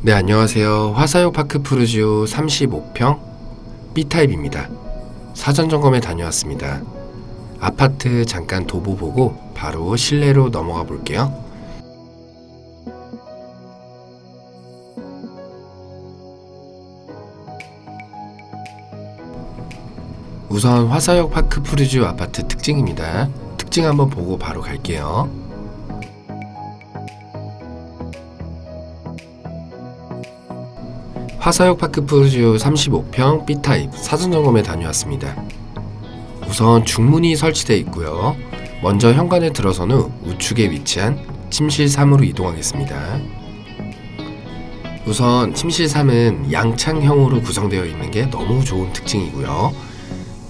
네, 안녕하세요. 화사역 파크 푸르지오 35평 B타입입니다. 사전 점검에 다녀왔습니다. 아파트 잠깐 도보 보고 바로 실내로 넘어가 볼게요. 우선 화사역 파크 푸르지오 아파트 특징입니다. 특징 한번 보고 바로 갈게요. 화사역 파크 푸르지오 35평 B타입 사전 점검에 다녀왔습니다. 우선 중문이 설치되어 있고요. 먼저 현관에 들어선 후 우측에 위치한 침실 3으로 이동하겠습니다. 우선 침실 3은 양창형으로 구성되어 있는 게 너무 좋은 특징이고요.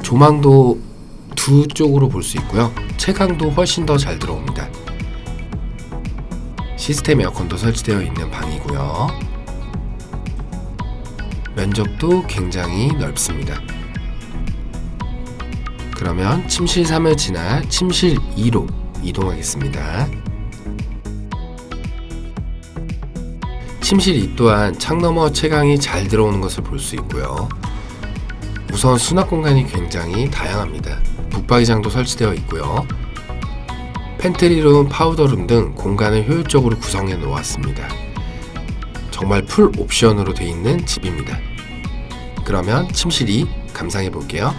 조망도 두 쪽으로 볼 수 있고요. 채광도 훨씬 더 잘 들어옵니다. 시스템 에어컨도 설치되어 있는 방이고요. 면적도 굉장히 넓습니다. 그러면 침실 3을 지나 침실 2로 이동하겠습니다. 침실 2 또한 창 너머 채광이 잘 들어오는 것을 볼 수 있고요. 우선 수납 공간이 굉장히 다양합니다. 북박이장도 설치되어 있고요. 팬트리룸, 파우더룸 등 공간을 효율적으로 구성해 놓았습니다. 정말 풀 옵션으로 되어 있는 집입니다. 그러면 침실 2 감상해 볼게요.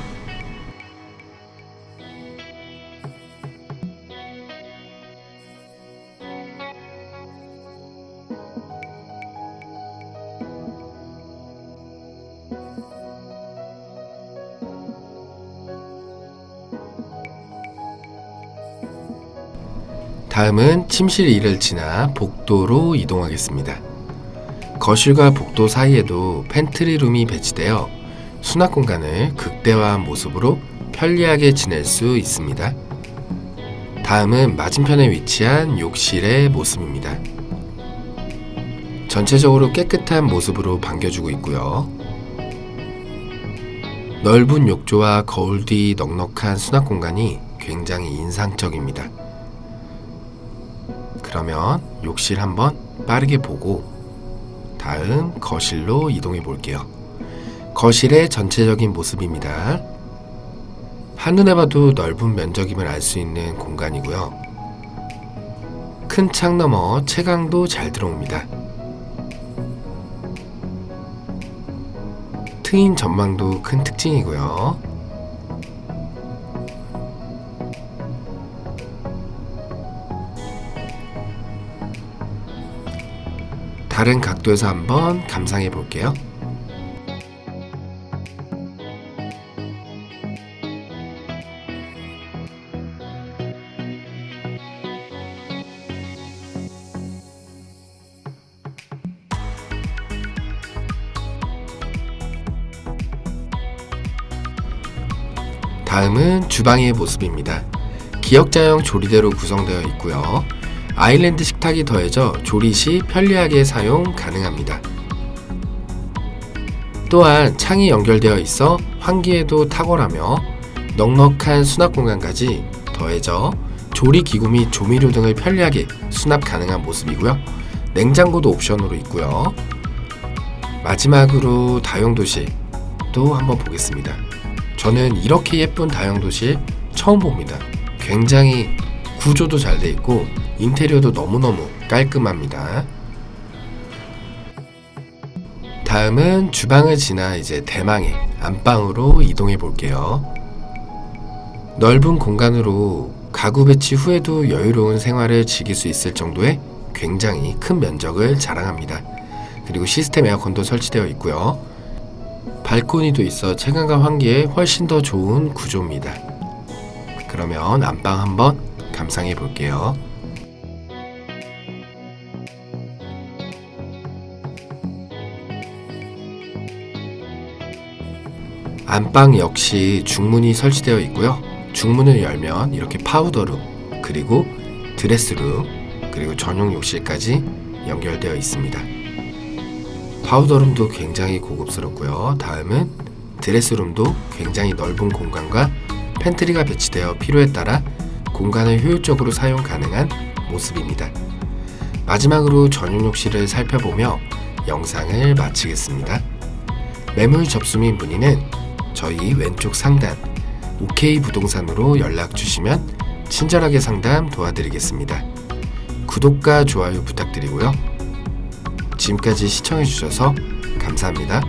다음은 침실 2를 지나 복도로 이동하겠습니다. 거실과 복도 사이에도 팬트리룸이 배치되어 수납 공간을 극대화한 모습으로 편리하게 지낼 수 있습니다. 다음은 맞은편에 위치한 욕실의 모습입니다. 전체적으로 깨끗한 모습으로 반겨주고 있고요. 넓은 욕조와 거울 뒤 넉넉한 수납 공간이 굉장히 인상적입니다. 그러면 욕실 한번 빠르게 보고 다음 거실로 이동해 볼게요. 거실의 전체적인 모습입니다. 한눈에 봐도 넓은 면적임을 알 수 있는 공간이고요. 큰 창 너머 채광도 잘 들어옵니다. 트인 전망도 큰 특징이고요. 다른 각도에서 한번 감상해 볼게요. 다음은 주방의 모습입니다. 기역자형 조리대로 구성되어 있고요. 아일랜드 식탁이 더해져 조리 시 편리하게 사용 가능합니다. 또한 창이 연결되어 있어 환기에도 탁월하며 넉넉한 수납 공간까지 더해져 조리 기구 및 조미료 등을 편리하게 수납 가능한 모습이고요. 냉장고도 옵션으로 있고요. 마지막으로 다용도실 또 한번 보겠습니다. 저는 이렇게 예쁜 다용도실 처음 봅니다. 굉장히 구조도 잘 돼 있고 인테리어도 너무너무 깔끔합니다. 다음은 주방을 지나 이제 대망의 안방으로 이동해 볼게요. 넓은 공간으로 가구 배치 후에도 여유로운 생활을 즐길 수 있을 정도의 굉장히 큰 면적을 자랑합니다. 그리고 시스템 에어컨도 설치되어 있고요. 발코니도 있어 채광과 환기에 훨씬 더 좋은 구조입니다. 그러면 안방 한번 감상해 볼게요. 안방 역시 중문이 설치되어 있고요. 중문을 열면 이렇게 파우더룸, 그리고 드레스룸, 그리고 전용 욕실까지 연결되어 있습니다. 파우더룸도 굉장히 고급스럽고요. 다음은 드레스룸도 굉장히 넓은 공간과 팬트리가 배치되어 필요에 따라 공간을 효율적으로 사용 가능한 모습입니다. 마지막으로 전용 욕실을 살펴보며 영상을 마치겠습니다. 매물 접수 및 문의는 저희 왼쪽 상단 OK 부동산으로 연락 주시면 친절하게 상담 도와드리겠습니다. 구독과 좋아요 부탁드리고요. 지금까지 시청해 주셔서 감사합니다.